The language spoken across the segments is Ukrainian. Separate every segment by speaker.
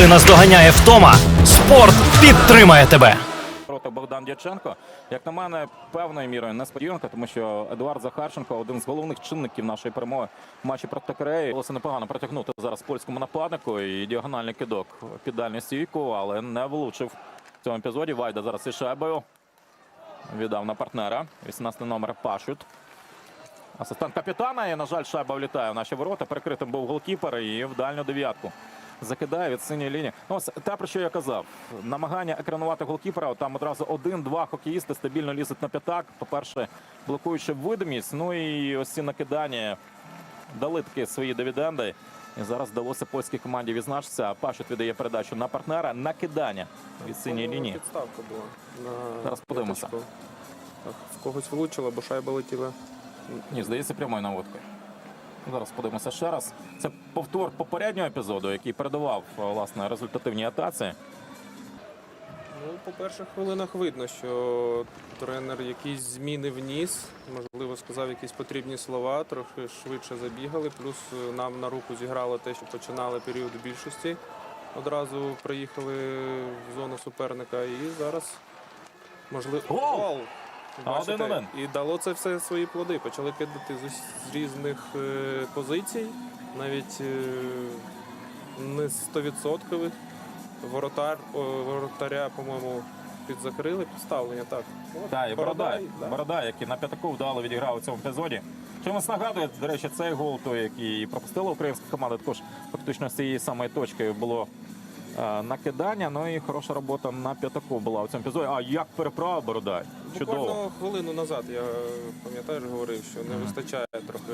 Speaker 1: Коли наздоганяє втома, спорт підтримає тебе.
Speaker 2: проти Богдан Дяченко. Як на мене, певною мірою несподіванка, тому що Едуард Захарченко один з головних чинників нашої перемоги в матчі проти Кореї. Вдалося непогано протягнути зараз польському нападнику і діагональний кидок під дальню стійку, але не влучив в цьому епізоді. Вайда зараз із шайбою віддав на партнера. 18 номер Пашут. Асистент капітана. І, на жаль, шайба влітає в наші ворота. Перекритим був голкіпер і в дальню дев'ятку. Закидає від синьої лінії. Ну, ось те, про що я казав. Намагання екранувати голкіпера. Там одразу один-два хокеїсти стабільно лізуть на п'ятак. По-перше, блокуючи видимість. Ну і ось ці накидання дали таки свої дивіденди. І зараз вдалося польській команді відзначитися. Пашут віддає передачу на партнера. Накидання від синьої
Speaker 3: Ну,
Speaker 2: лінії.
Speaker 3: Підставка була. На
Speaker 2: Зараз подивимося.
Speaker 3: В когось влучила, бо шайба летіла.
Speaker 2: Ні, здається, прямою наводкою. Зараз подивимося ще раз. Це повтор попереднього епізоду, який передавав власне результативній атаці.
Speaker 3: Ну, по перших хвилинах видно, що тренер якісь зміни вніс, можливо, сказав якісь потрібні слова, трохи швидше забігали. Плюс е, нам на руку зіграло те, що починали період більшості. Одразу приїхали в зону суперника і зараз можливо
Speaker 2: Гол! А,
Speaker 3: Бачите?
Speaker 2: один-один.
Speaker 3: І дало це все свої плоди. Почали кидати з, ус- з різних е, позицій, навіть е, не стовідсоткових. Воротар, о, воротаря, по-моєму, підзакрили, підставлення. Так.
Speaker 2: Так, і Бородай,
Speaker 3: да.
Speaker 2: Бородай, який на п'ятаку вдало відіграв у цьому епізоді. Чимось нагадує, до речі, цей гол, той, який пропустила українська команда, також фактично з цієї самої точки було е, накидання. Ну і хороша робота на п'ятаку була у цьому епізоді. А як переправив Бородай? Чудово.
Speaker 3: Буквально хвилину назад я пам'ятаєш, говорив, що не вистачає трохи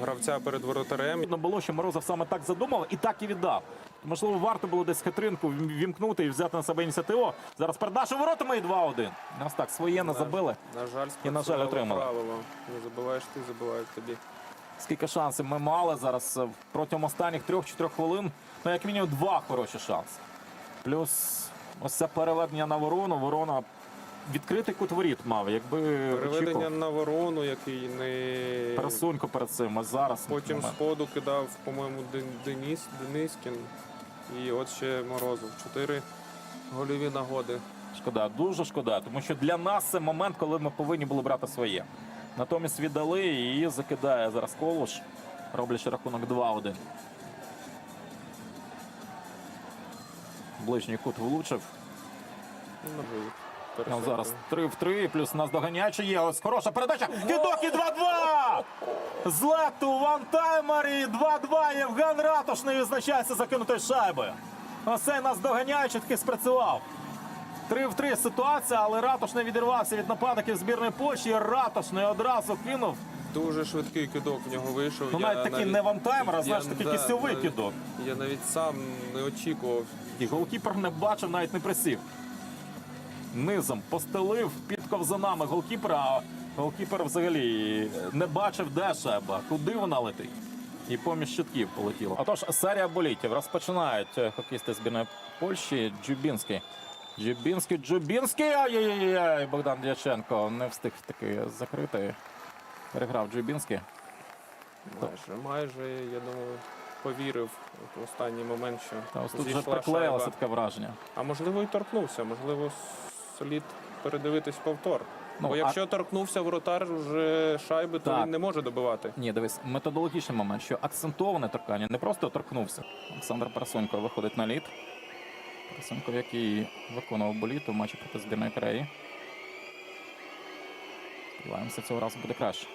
Speaker 3: гравця перед воротарем.
Speaker 2: Видно було, що Морозов саме так задумав і так і віддав. Можливо, варто було десь хитринку вімкнути і взяти на себе ініціативу. Зараз перед нашими воротами і 2-1. Ось так, своє не забили.
Speaker 3: На жаль,
Speaker 2: І, на жаль, отримали.
Speaker 3: правило. Не забуваєш ти, забувають тобі.
Speaker 2: Скільки шансів ми мали зараз е, протягом останніх 3-4 хвилин. Ну, як мінімум, два хороші шанси. Плюс ось це переведення на ворону. Ворона відкритий кут воріт мав. Якби
Speaker 3: Переведення
Speaker 2: очікував
Speaker 3: на ворону, який не
Speaker 2: пересуньку перед цим. Ось зараз
Speaker 3: потім
Speaker 2: момент.
Speaker 3: сходу кидав, по-моєму, Ден- Деніс, Денискін. І от ще Морозов. Чотири гольові нагоди.
Speaker 2: Шкода, дуже шкода, тому що для нас це момент, коли ми повинні були брати своє. Натомість віддали і закидає зараз Колуш, роблячи рахунок 2-1. Ближній кут влучив.
Speaker 3: Ну, можливо,
Speaker 2: Ну, зараз 3 в 3, плюс нас доганяючи є. Ось хороша передача. Кидок і 2-2! З лету вантаймер і 2-2. Євген Ратушний відзначається закинутою шайбою. Ось нас доганяючи таки спрацював. 3 в 3 ситуація, але Ратушний відірвався від нападників збірної Польщі. І Ратушний одразу кинув.
Speaker 3: Дуже швидкий кидок в нього вийшов.
Speaker 2: Ну,
Speaker 3: Я
Speaker 2: навіть такий не вантаймер, а знаєш, такий
Speaker 3: да,
Speaker 2: кістьовий
Speaker 3: навіть-
Speaker 2: кидок.
Speaker 3: Я навіть сам не очікував.
Speaker 2: І голкіпер не бачив, навіть не присів. Низом постелив під ковзанами голкіпера, а голкіпер взагалі не бачив, де шайба, куди вона летить. І поміж щитків полетіло. Отож, серія болітів розпочинають е, хокеїсти збірної Польщі. Джубінський. Джубінський, Джубінський. Ай-яй-яй, Богдан Дяченко не встиг таки закрити. Переграв Джубінський.
Speaker 3: Майже, майже, я думаю, повірив в останній момент, що
Speaker 2: Та ось тут вже приклеїлося таке враження.
Speaker 3: А можливо і торкнувся, можливо, слід передивитись повтор.
Speaker 2: Ну,
Speaker 3: Бо
Speaker 2: а-
Speaker 3: якщо торкнувся воротар вже шайби, то
Speaker 2: Так.
Speaker 3: він не може добивати.
Speaker 2: Ні, дивись, методологічний момент, що акцентоване торкання не просто торкнувся. Олександр Парасонько виходить на лід. Парасонько, який виконував боліт у матчі проти збірної Кореї. Сподіваємося, цього разу буде краще.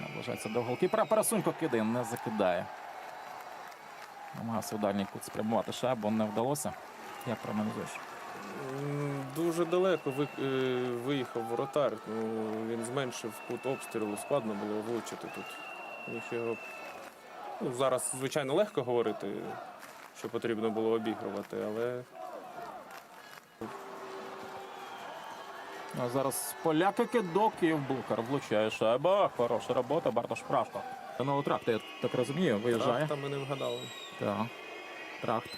Speaker 2: Наближається до голкіпера. Парасунько кидає, не закидає. Намагався у дальній кут спрямувати шайбу, не вдалося. Як проаналізуєш?
Speaker 3: Дуже далеко ви- е, виїхав воротар. Ну, він зменшив кут обстрілу, складно було влучити тут. Міг його... Ну, зараз, звичайно, легко говорити, що потрібно було обігрувати, але
Speaker 2: А зараз поляки кидок і в блокар влучає шайба. Хороша робота, Бартош Правко. Данило Трахт, я так розумію, виїжджає.
Speaker 3: там ми не вгадали.
Speaker 2: Так. Трахт.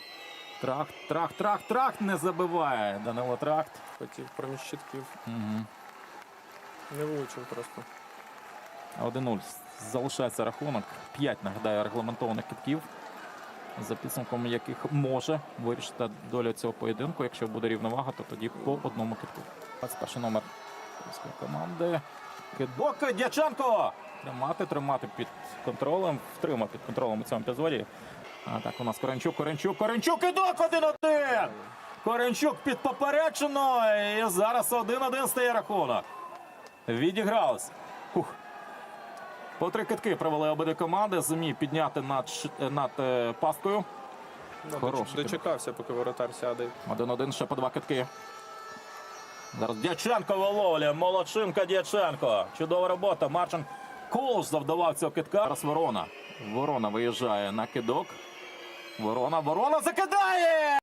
Speaker 2: Трахт, трахт, трахт, трахт не забиває. Данило Трахт.
Speaker 3: Хотів проміж щитків,
Speaker 2: Угу.
Speaker 3: не влучив просто.
Speaker 2: 1-0. Залишається рахунок. 5, нагадаю, регламентованих китків. за підсумком яких може вирішити долю цього поєдинку. Якщо буде рівновага, то тоді по одному китку. 21 номер команди. Кидок Дяченко! Тримати, тримати під контролем, втримати під контролем у цьому епізоді. А так у нас Коренчук, Коренчук, Коренчук, кидок 1-1! Коренчук під поперечину. І зараз 1-1 стає рахунок. Відігрались. Хух. По три китки провели обидві команди. Зумів підняти над, ш- над е, пасткою. Хороший
Speaker 3: дочекався, поки воротар сяде.
Speaker 2: Один-один, ще по два китки. Зараз Дяченко виловлює. Молодчинка Дяченко. Чудова робота. Марчин Колш завдавав цього китка. Зараз Ворона. Ворона виїжджає на кидок. Ворона, Ворона закидає!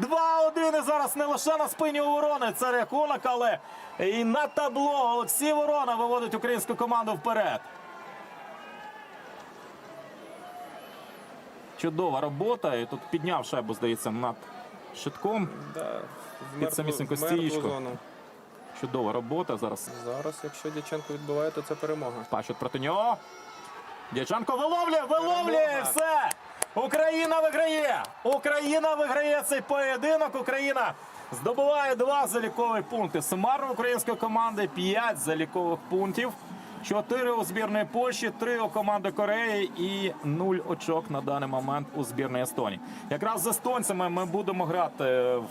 Speaker 2: 2-1 і зараз не лише на спині у Ворони. Це рахунок, але і на табло Олексій Ворона виводить українську команду вперед. Чудова робота. І тут підняв шайбу, здається, над шитком.
Speaker 3: Да,
Speaker 2: Під самісіньку
Speaker 3: в
Speaker 2: стієчку. Чудова робота. Зараз
Speaker 3: Зараз, якщо Дяченко відбиває, то це перемога.
Speaker 2: пачуть проти нього. Дяченко виловлює, виловлює! Все! Україна виграє! Україна виграє цей поєдинок. Україна здобуває два залікові пункти. Сумарно української команди 5 залікових пунктів. 4 у збірної Польщі, 3 у команди Кореї і 0 очок на даний момент у збірної Естонії. Якраз з естонцями ми будемо грати в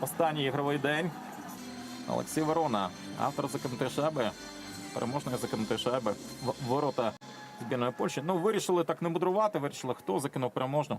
Speaker 2: останній ігровий день. Олексій Ворона, автор закинутої шайби, переможної закинутої шайби, ворота збірної Польщі. Ну, вирішили так не мудрувати, вирішили, хто закинув переможну.